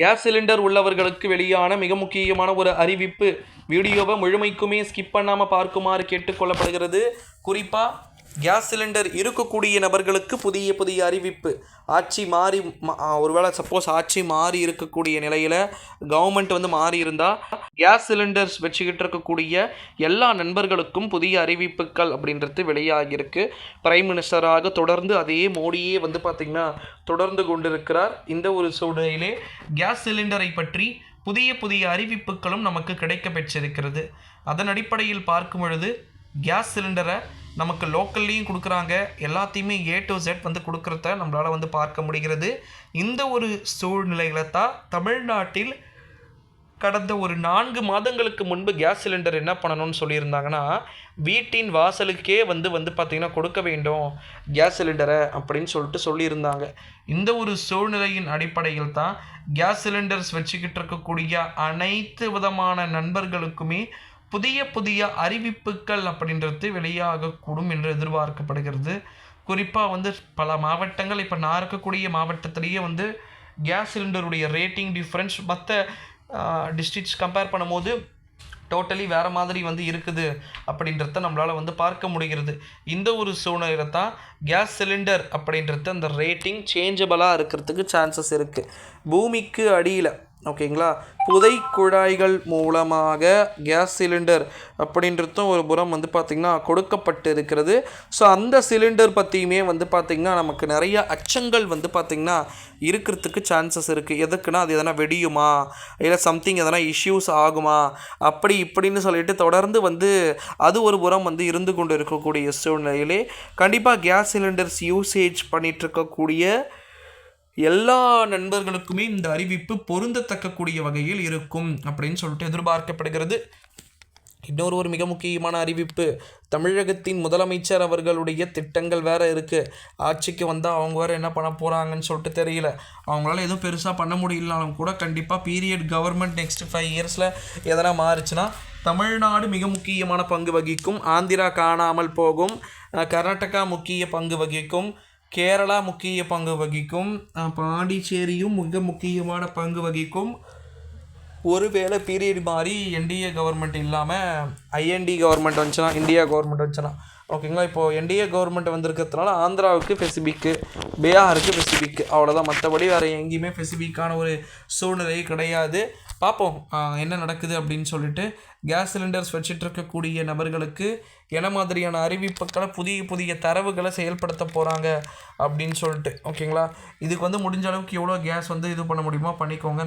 Gas cylinder உள்ளவர்களுக்கு வெளியான மிக முக்கியமான ஒரு அறிவிப்பு. வீடியோவை முழுமைக்குமே ஸ்கிப் பண்ணாமல் பார்க்குமாறு கேட்டுக்கொள்ளப்படுகிறது குறிப்பாக கேஸ் சிலிண்டர் இருக்கக்கூடிய நபர்களுக்கு புதிய புதிய அறிவிப்பு. ஆட்சி மாறி ஒருவேளை சப்போஸ் ஆட்சி மாறி இருக்கக்கூடிய நிலையில் கவர்மெண்ட் வந்து மாறி இருந்தால் கேஸ் சிலிண்டர்ஸ் வச்சுக்கிட்டு இருக்கக்கூடிய எல்லா நண்பர்களுக்கும் புதிய அறிவிப்புகள் அப்படின்றது வெளியாகியிருக்கு. பிரைம் மினிஸ்டராக தொடர்ந்து அதே மோடியே வந்து பார்த்திங்கன்னா தொடர்ந்து கொண்டிருக்கிறார். இந்த ஒரு சூழ்நிலையிலே கேஸ் சிலிண்டரை பற்றி புதிய புதிய அறிவிப்புகளும் நமக்கு கிடைக்க பெற்றிருக்கிறது அதன் அடிப்படையில் பார்க்கும் பொழுது கேஸ் சிலிண்டரை நமக்கு லோக்கல்லையும் கொடுக்குறாங்க. எல்லாத்தையுமே ஏ டு ஜெட் வந்து கொடுக்குறத நம்மளால் வந்து பார்க்க முடிகிறது. இந்த ஒரு சூழ்நிலைகளை தான் தமிழ்நாட்டில் கடந்த ஒரு நான்கு மாதங்களுக்கு முன்பு கேஸ் சிலிண்டர் என்ன பண்ணணும்னு சொல்லியிருந்தாங்கன்னா வீட்டின் வாசலுக்கே வந்து வந்து பார்த்திங்கன்னா கொடுக்க வேண்டும். கேஸ் சிலிண்டரை அப்படின்னு சொல்லிட்டு சொல்லியிருந்தாங்க. இந்த ஒரு சூழ்நிலையின் அடிப்படையில் தான் கேஸ் சிலிண்டர்ஸ் வச்சுக்கிட்டு இருக்கக்கூடிய அனைத்து விதமான நண்பர்களுக்குமே புதிய புதிய அறிவிப்புகள் அப்படின்றது வெளியாகக்கூடும் என்று எதிர்பார்க்கப்படுகிறது. குறிப்பாக வந்து பல மாவட்டங்கள் இப்போ நான் இருக்கக்கூடிய மாவட்டத்திலேயே வந்து கேஸ் சிலிண்டருடைய ரேட்டிங் டிஃப்ரென்ஸ் மற்ற டிஸ்ட்ரிக்ட்ஸ் கம்பேர் பண்ணும்போது டோட்டலி வேறு மாதிரி வந்து இருக்குது அப்படின்றத நம்மளால் வந்து பார்க்க முடிகிறது. இந்த ஒரு சூழ்நிலையில தான் கேஸ் சிலிண்டர் அப்படின்றது அந்த ரேட்டிங் சேஞ்சபிளாக இருக்கிறதுக்கு சான்சஸ் இருக்குது பூமிக்கு அடியில் ஓகேங்களா? புதை குழாய்கள் மூலமாக கேஸ் சிலிண்டர் அப்படின்றதும் ஒரு புறம் வந்து பார்த்திங்கன்னா கொடுக்கப்பட்டு இருக்கிறது ஸோ அந்த சிலிண்டர் பற்றியுமே வந்து பார்த்திங்கன்னா நமக்கு நிறைய அச்சங்கள் வந்து பார்த்திங்கன்னா இருக்கிறதுக்கு சான்சஸ் இருக்குது எதுக்குன்னா அது எதனா வெடியுமா? இல்லை சம்திங் எதனா இஷ்யூஸ் ஆகுமா? அப்படி இப்படின்னு சொல்லிட்டு தொடர்ந்து வந்து அது ஒரு புறம் வந்து இருந்து கொண்டு இருக்கக்கூடிய சூழ்நிலையிலே கண்டிப்பாக கேஸ் சிலிண்டர்ஸ் யூசேஜ் பண்ணிகிட்ருக்கக்கூடிய எல்லா நண்பர்களுக்குமே இந்த அறிவிப்பு பொருந்தத்தக்கக்கூடிய வகையில் இருக்கும் அப்படின்னு சொல்லிட்டு எதிர்பார்க்கப்படுகிறது. இன்னொரு ஒரு மிக முக்கியமான அறிவிப்பு. தமிழகத்தின் முதலமைச்சர் அவர்களுடைய திட்டங்கள் வேறு இருக்குது ஆட்சிக்கு வந்தால் அவங்க வேறு என்ன பண்ண போகிறாங்கன்னு சொல்லிட்டு தெரியல. அவங்களால எதுவும் பெருசாக பண்ண முடியலனாலும் கூட கண்டிப்பாக பீரியட் கவர்மெண்ட் நெக்ஸ்ட் ஃபைவ் இயர்ஸில் எதனா மாறுச்சுன்னா தமிழ்நாடு மிக முக்கியமான பங்கு வகிக்கும். ஆந்திரா காணாமல் போகும். கர்நாடகா முக்கிய பங்கு வகிக்கும். கேரளா முக்கிய பங்கு வகிக்கும். பாண்டிச்சேரியும் மிக முக்கியமான பங்கு வகிக்கும். ஒருவேளை பீரியட் மாதிரி என்டிஏ கவர்மெண்ட் இல்லாமல் ஐஎன்டி கவர்மெண்ட் வந்துச்சுன்னா இந்தியா கவர்மெண்ட் வந்துச்சுன்னா ஓகேங்களா? இப்போது என்டிஏ கவர்மெண்ட் வந்திருக்கிறதுனால ஆந்திராவுக்கு பெசிபிக்கு பிஹாருக்கு ஸ்பெசிபிக் அவ்வளோதான் மற்றபடி வேறு எங்கேயுமே ஸ்பெசிஃபிக்கான ஒரு சூழ்நிலை கிடையாது. பார்ப்போம் என்ன நடக்குது அப்படின்னு சொல்லிட்டு கேஸ் சிலிண்டர்ஸ் வச்சுட்டு இருக்கக்கூடிய நபர்களுக்கு என்ன மாதிரியான அறிவிப்புகளை புதிய புதிய தரவுகளை செயல்படுத்த போகிறாங்க அப்படின்னு சொல்லிட்டு ஓகேங்களா? இதுக்கு வந்து முடிஞ்ச அளவுக்கு எவ்வளோ கேஸ் வந்து இது பண்ண முடியுமோ பண்ணிக்கோங்க.